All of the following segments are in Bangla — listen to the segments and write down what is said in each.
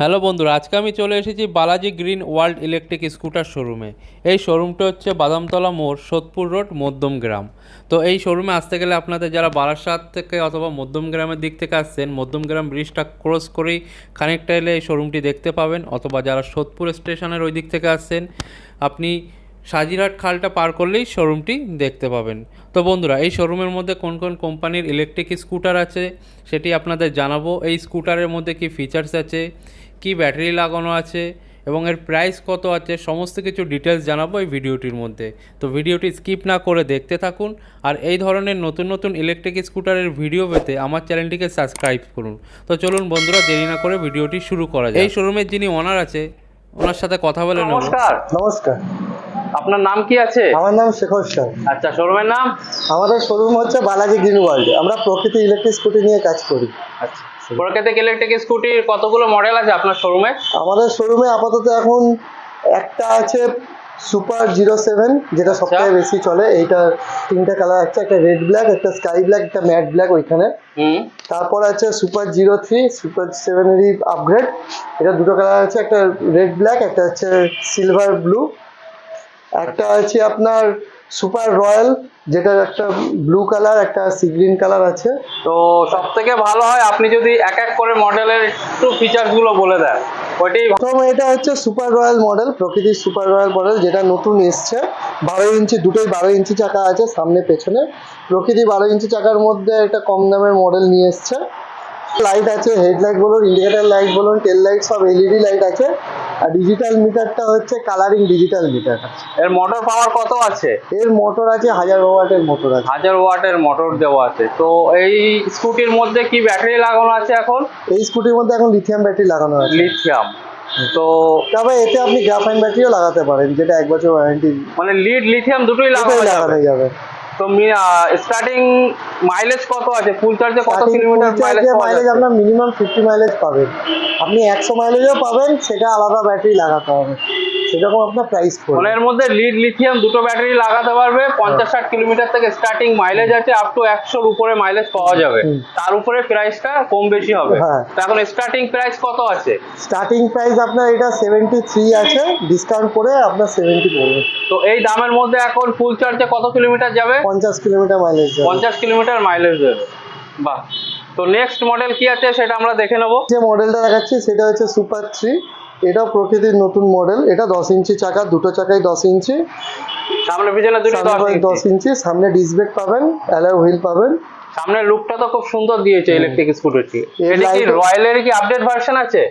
হ্যালো বন্ধুরা, আজকে আমি চলে এসেছি Balaji green world electric scooter শোরুমে। এই শোরুমটা হচ্ছে বাদামতলা মোড়, সোদপুর রোড, মধ্যম গ্রাম। তো এই শোরুমে আসতে গেলে আপনাদের যারা বারাসাত থেকে অথবা মধ্যম গ্রামের দিক থেকে আসছেন, মধ্যম গ্রাম ব্রিজটা ক্রস করেই খানিকটা এলে এই শোরুমটি দেখতে পাবেন। অথবা যারা সোদপুর স্টেশনের ওই দিক থেকে আসছেন, আপনি সাজিরহাট খালটা পার করলেই শোরুমটি দেখতে পাবেন। তো বন্ধুরা এই শোরুমের মধ্যে কোন কোন কোম্পানির ইলেকট্রিক স্কুটার আছে সেটি আপনাদের জানাব। এই স্কুটারের মধ্যে কি ফিচার্স আছে কি ব্যাটারি লাগানো আছে এবং এর প্রাইস কত আছে সমস্ত কিছু ডিটেলস জানাব এই ভিডিওটির মধ্যে। তো ভিডিওটি স্কিপ না করে দেখতে থাকুন আর এই ধরনের নতুন নতুন ইলেকট্রিক স্কুটারের ভিডিও পেতে আমার চ্যানেলটিকে সাবস্ক্রাইব করুন। তো চলুন বন্ধুরা দেরি না করে ভিডিওটি শুরু করা যায় এই শোরুমের যিনি ওনার আছে ওনার সাথে কথা বলে নেব। নমস্কার। নমস্কার। আপনার নাম কি আছে? আমার নাম শেখর সাহ আচ্ছা শোরুমের নাম? আমাদের শোরুম হচ্ছে বালাজি গ্রিন ওয়ার্ল্ড আমরা প্রকৃতি ইলেকট্রিক স্কুটি নিয়ে কাজ করি। আচ্ছা প্রকৃতিক ইলেকট্রিক স্কুটির কতগুলো মডেল আছে আপনার শোরুমে? আমাদের শোরুমে আপাতত এখন একটা আছে সুপার জিরো সেভেন যেটা সবথেকে বেশি চলে। এইটা তিনটা কালার আছে একটা রেড ব্ল্যাক একটা স্কাই ব্ল্যাক একটা ম্যাট ব্ল্যাক ওইখানে। তারপর আছে সুপার জিরো থ্রি সুপার সেভেনেরই আপগ্রেড। এটা দুটো কালার আছে একটা রেড ব্ল্যাক একটা হচ্ছে সিলভার ব্লু। একটা আছে আপনার সুপার রয়্যাল যেটা একটা ব্লু কালার একটা সি গ্রিন কালার আছে। তো সব থেকে ভালো হয় আপনি যদি এক এক করে মডেলের একটু ফিচার্সগুলো বলে দেন ওইটাই প্রথম এটা হচ্ছে সুপার রয়্যাল মডেল প্রকৃতির সুপার রয়্যাল মডেল যেটা নতুন এসছে। বারো ইঞ্চি দুটোই বারো ইঞ্চি চাকা আছে সামনে পেছনে। প্রকৃতি বারো ইঞ্চি চাকার মধ্যে একটা কম দামের মডেল নিয়ে এসছে। লাইট আছে হেডলাইট বলুন ইন্ডিকেটার লাইট বলুন টেল লাইট সব এলইডি লাইট আছে। আর ডিজিটাল মিটারটা হচ্ছে কালারিং ডিজিটাল মিটার এর মোটর পাওয়ার কত আছে? এর মোটর আছে হাজার ওয়াটের মোটর আছে। হাজার ওয়াটের মোটর দেওয়া আছে। তো এই স্কুটির মধ্যে কি ব্যাটারি লাগানো আছে এখন? এই স্কুটির মধ্যে এখন লিথিয়াম ব্যাটারি লাগানো আছে। লিথিয়াম তো তবে এতে আপনি গ্রাফাইন ব্যাটারিও লাগাতে পারেন যেটা এক বছর ওয়ারেন্টি মানে লিড লিথিয়াম দুটোই লাগানো যাবে। তো স্টার্টিং মাইলেজ কত আছে? ফুল চার্জে কত কিলোমিটার মাইলেজ মাইলেজ আপনার মিনিমাম ফিফটি মাইলেজ পাবেন। আপনি একশো মাইলেজও পাবেন সেটা আলাদা ব্যাটারি লাগাতে হবে। সেরকম আপনার প্রাইস পড়বে। এর মধ্যে লিড লিথিয়াম দুটো ব্যাটারি লাগাতে পারবে পঞ্চাশ ষাট কিলোমিটার থেকে স্টার্টিং মাইলেজ আছে আপ টু একশোর উপরে মাইলেজ পাওয়া যাবে। তার উপরে প্রাইসটা কম বেশি হবে। হ্যাঁ। তো এখন স্টার্টিং প্রাইস কত আছে? স্টার্টিং প্রাইস আপনার এটা সেভেন্টি থ্রি আছে ডিসকাউন্ট করে আপনার সেভেন্টি পড়বে। তো এই দামের মধ্যে এখন ফুল চার্জে কত কিলোমিটার যাবে? পঞ্চাশ কিলোমিটার মাইলেজ যাবে। পঞ্চাশ কিলোমিটার মাইলেজ দেবে বাহ। তো নেক্সট মডেল কি আছে সেটা আমরা দেখে নেব। যে মডেলটা দেখাচ্ছি সেটা হচ্ছে সুপার থ্রি এটাও প্রকৃতির নতুন মডেল। এটা দশ ইঞ্চি চাকা দুটো চাকাই দশ ইঞ্চি। সামনে পিছনে দুটো দশ ইঞ্চি। সামনে ডিস্ক ব্রেক পাবেন অ্যালায় হুইল পাবেন। সামনের লুকটা তো খুব সুন্দর দিয়েছে ইলেকট্রিক স্কুটারটি এর এটা কি রয়্যালের কি আপডেট ভার্সন আছে?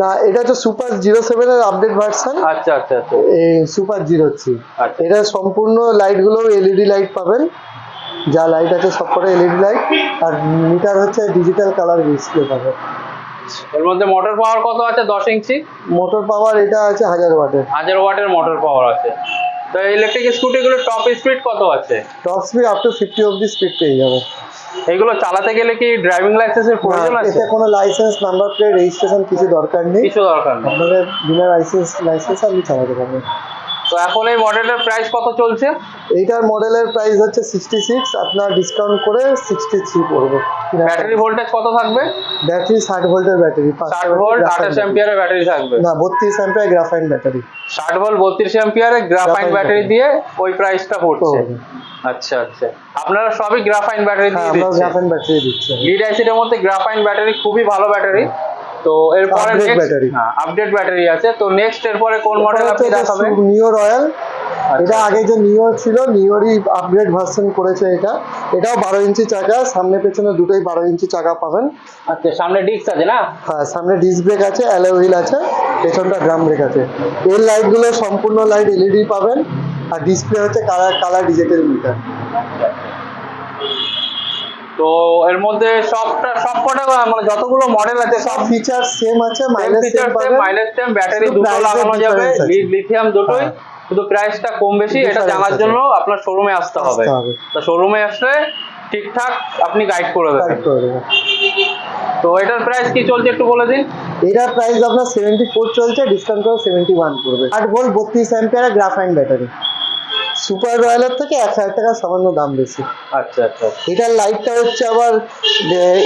না এটা হচ্ছে সুপার জিরো সেভেনের আপডেট ভার্সন আচ্ছা আচ্ছা আচ্ছা। এই সুপার জিরো থ্রি এটা সম্পূর্ণ লাইটগুলো এলইডি লাইট পাবেন। যা লাইট আছে সব কটা এলইডি লাইট আর মিটার হচ্ছে ডিজিটাল কালার ডিসপ্লে পাবেন। এর মধ্যে মোটর পাওয়ার কত আছে? দশ ইঞ্চি? মোটর পাওয়ার এটা আছে হাজার ওয়াটের। হাজার ওয়াটের মোটর পাওয়ার আছে। তো ইলেকট্রিক স্কুটিগুলোর টপ স্পিড কত আছে? Top speed up to fifty অব্দি স্পিড পেয়ে যাবে। এগুলো চালাতে গেলে কি ড্রাইভিং লাইসেন্সের প্রয়োজন আছে? এতে কোনো লাইসেন্স নাম্বার প্লেট রেজিস্ট্রেশন কিছু দরকার নেই। কিছু দরকার নেই। আপনাদের বিনা লাইসেন্স লাইসেন্স আপনি চালাতে পারবেন তো এখন এই মডেলের প্রাইস কত চলছে? এইটার মডেলের প্রাইস হচ্ছে সিক্সটি সিক্স আপনার ডিসকাউন্ট করে সিক্সটি থ্রি পড়বে। ব্যাটারি ভোল্টেজ কত থাকবে? ব্যাটারি ষাট ভোল্টের ব্যাটারি ষাট ভোল্ট আঠাশ অ্যাম্পিয়ারের ব্যাটারি থাকবে। না বত্রিশ অ্যাম্পিয়ার গ্রাফাইন ব্যাটারি ষাট ভোল্ট বত্রিশ অ্যাম্পিয়ারের গ্রাফাইন ব্যাটারি দিয়ে ওই প্রাইসটা পড়ছে। আচ্ছা আচ্ছা। আপনারা সবই গ্রাফাইন ব্যাটারি দিয়ে আমরা দিচ্ছেন। গ্রাফাইন ব্যাটারি দিচ্ছি। লিড অ্যাসিডের মধ্যে গ্রাফাইন ব্যাটারি খুবই ভালো ব্যাটারি তো এরপরে। হ্যাঁ আপডেট ব্যাটারি আছে। তো নেক্সট এরপরে কোন মডেল আপনি দেখাবেন? নিও রয়্যাল। এটা আগে যে নিও ছিল নিওরই আপগ্রেড ভার্সন করেছে এটা। এটাও বারো ইঞ্চি চাকা সামনে পেছনে দুটোই বারো ইঞ্চি চাকা পাবেন। আচ্ছা সামনে ডিস্ক আছে না? হ্যাঁ সামনে ডিস্ক ব্রেক আছে অ্যালো হুইল আছে পেছনটা ড্রাম ব্রেক আছে। এর লাইটগুলো সম্পূর্ণ লাইট এলইডি পাবেন আর ডিসপ্লে হচ্ছে কালার কালার ডিজিটাল মিটার তো এর মধ্যে সবটা সবকটা মানে যতগুলো মডেল আছে সব ফিচার সেম আছে mileage same mileage same battery দুটো লাগানো যাবে লিথিয়াম দুটোই। হ্যাঁ। শুধু প্রাইসটা কম বেশি এটা জানার জন্য আপনার শোরুমে আসতে হবে। তো শোরুমে আসলে ঠিকঠাক আপনি গাইড করে দেবেন। তো এটার প্রাইস কি চলছে একটু বলে দিন? এটার প্রাইস আপনার সেভেন্টি ফোর চলছে ডিসকাউন্ট করে সেভেন্টি ওয়ান করবে। আট ভোল্ট বত্রিশ অ্যাম্পিয়ার গ্রাফাইন ব্যাটারি সুপার রয়্যালের থেকে এক হাজার টাকা সামান্য দাম বেশি। আচ্ছা আচ্ছা। এটার লাইটটা হচ্ছে আবার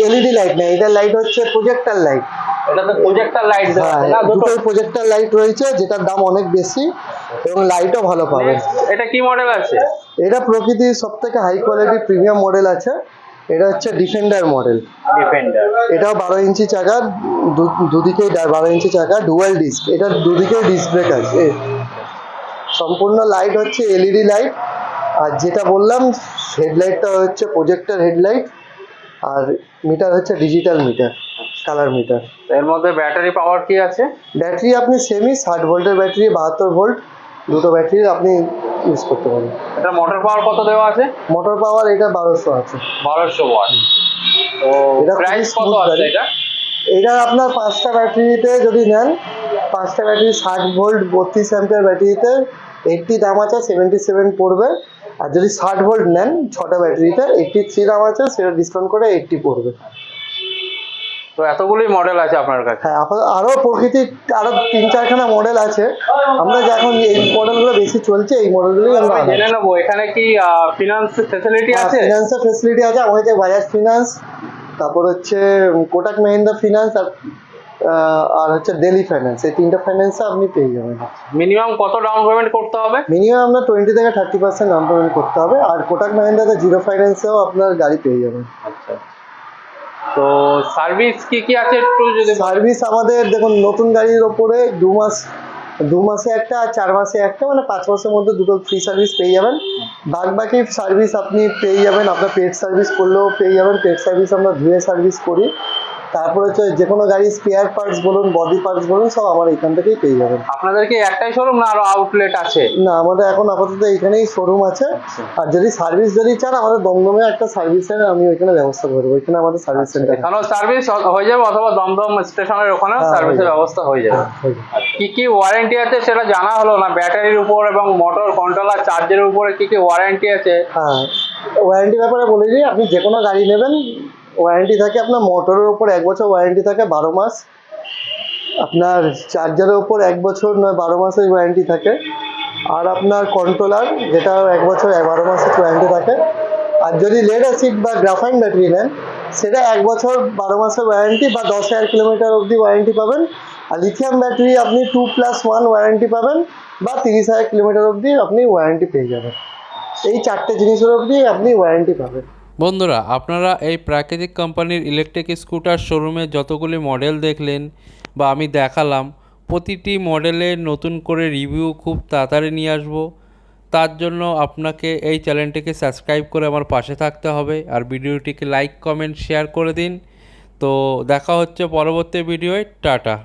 এলইডি লাইট না এটার লাইট হচ্ছে প্রজেক্টার লাইট এটাতে প্রজেক্টর লাইট দেওয়া হ্যাঁ না দুটো? প্রজেক্টর লাইট রয়েছে যেটার দাম অনেক বেশি। এবং লাইটও ভালো পাবেন। এটা কি মডেল আছে? এটা প্রকৃতির সব থেকে হাই কোয়ালিটি প্রিমিয়াম মডেল আছে। এটা হচ্ছে ডিফেন্ডার মডেল ডিফেন্ডার এটাও বারো ইঞ্চি চাকা দুদিকেই বারো ইঞ্চি চাকা ডুয়াল ডিস্ক এটা দুদিকেই ডিস্ক ব্রেক আছে। সম্পূর্ণ লাইট হচ্ছে এলইডি লাইট আর যেটা বললাম হেডলাইটটা হচ্ছে প্রজেক্টর হেডলাইট আর মিটার হচ্ছে ডিজিটাল মিটার কালার মিটার এর মধ্যে ব্যাটারি পাওয়ার কি আছে? ব্যাটারি আপনি সেমি ষাট ভোল্টের ব্যাটারি বাহাত্তর ভোল্ট দুটো ব্যাটারি আপনি ইউজ করতে পারেন। এটা মোটর পাওয়ার কত দেওয়া আছে? মোটর পাওয়ার এটা বারোশো আছে। বারোশো ওয়াট তো এটা প্রাইস কত আছে এটা? এটা আপনার পাঁচটা ব্যাটারিতে যদি নেন পাঁচটা ব্যাটারি ষাট ভোল্ট বত্রিশ অ্যাম্পিয়ার ব্যাটারিতে এইটটি দাম আছে সেভেন্টি সেভেন পড়বে। আর যদি ষাট ভোল্ট নেন ছটা ব্যাটারিতে এইটটি থ্রি দাম আছে সেটা ডিসকাউন্ট করে এইটটি পড়বে। তো এতগুলোই মডেল আছে আপনার কাছে? হ্যাঁ আপাতত প্রকৃতির আরও তিন চারখানা মডেল আছে। আমরা এখন এই মডেলগুলো বেশি চলছে এই মডেলগুলোই আমরা জেনে নেব এখানে কি ফিনান্স ফেসিলিটি আছে? ফিনান্সের ফেসিলিটি আছে আমাদের বাজাজ ফিনান্স তারপর হচ্ছে কোটাক মাহিন্দ্রা ফিনান্স আর আর হচ্ছে ডেলি ফাইন্যান্স এই তিনটা ফাইন্যান্সে আপনি পেয়ে যাবেন। মিনিমাম কত ডাউন পেমেন্ট করতে হবে? মিনিমাম আপনার টোয়েন্টি থেকে থার্টি পার্সেন্ট ডাউন পেমেন্ট করতে হবে আর কোটাক মাহিন্দ্রাতে জিরো ফাইন্যান্সেও আপনার গাড়ি পেয়ে যাবেন। তো সার্ভিস কি কি আছে একটু যদি সার্ভিস আমাদের, দেখুন, নতুন গাড়ির ওপরে দু মাস, দু মাসে একটা আর চার মাসে একটা মানে পাঁচ মাসের মধ্যে দুটো ফ্রি সার্ভিস পেয়ে যাবেন। বাদ বাকি সার্ভিস আপনি পেয়ে যাবেন, আপনার পেট সার্ভিস করলেও পেয়ে যাবেন পেট সার্ভিস আমরা ধুয়ে সার্ভিস করি। তারপর হচ্ছে যে কোনো গাড়ির স্পেয়ার পার্টস বলুন বডি পার্টস বলুন সব আমার এখান থেকেই পেয়ে যাবেন। আপনাদের কি একটাই শোরুম না আরও আউটলেট আছে? না আমাদের এখন আপাতত এখানেই শোরুম আছে। আর যদি সার্ভিস যদি চান আমাদের দমদমে একটা সার্ভিস সেন্টার আমি ওইখানে ব্যবস্থা করে দেবো। ওইখানে আমাদের সার্ভিস সেন্টার এখানেও সার্ভিস হয়ে যাবে অথবা দমদম স্টেশনের ওখানেও হ্যাঁ, সার্ভিসের ব্যবস্থা হয়ে যাবে। কি কি ওয়ারেন্টি আছে সেটা জানা হলো না? ব্যাটারির উপর এবং মোটর কন্ট্রোলার চার্জের উপরে কি কি ওয়ারেন্টি আছে? হ্যাঁ ওয়ারেন্টি ব্যাপারে বলে দিই আপনি যে কোনো গাড়ি নেবেন ওয়ারেন্টি থাকে আপনার মোটরের ওপর এক বছর ওয়ারেন্টি থাকে বারো মাস। আপনার চার্জারের ওপর এক বছর নয়, বারো মাসের ওয়ারেন্টি থাকে। আর আপনার কন্ট্রোলার যেটা এক বছর বারো মাসের ওয়ারেন্টি থাকে। আর যদি লেড অ্যাসিড বা গ্রাফাইন ব্যাটারি নেন, সেটা এক বছর বারো মাসের ওয়ারেন্টি বা দশ হাজার কিলোমিটার অবধি ওয়ারেন্টি পাবেন। আর লিথিয়াম ব্যাটারি আপনি টু প্লাস ওয়ান ওয়ারেন্টি পাবেন বা তিরিশ হাজার কিলোমিটার অবধি আপনি ওয়ারেন্টি পেয়ে যাবেন। এই চারটে জিনিসের অবধি আপনি ওয়ারেন্টি পাবেন। বন্ধুরা, আপনারা এই প্রাকৃতিক কোম্পানির ইলেকট্রিক স্কুটার শোরুমে যতগুলি মডেল দেখলেন বা আমি দেখালাম, প্রতিটি মডেলের নতুন করে রিভিউ খুব তাড়াতাড়ি নিয়ে আসব। তার জন্য আপনাকে এই চ্যানেলটিকে সাবস্ক্রাইব করে আমার পাশে থাকতে হবে আর ভিডিওটিকে লাইক কমেন্ট শেয়ার করে দিন। তো দেখা হচ্ছে পরবর্তী ভিডিওয় টাটা।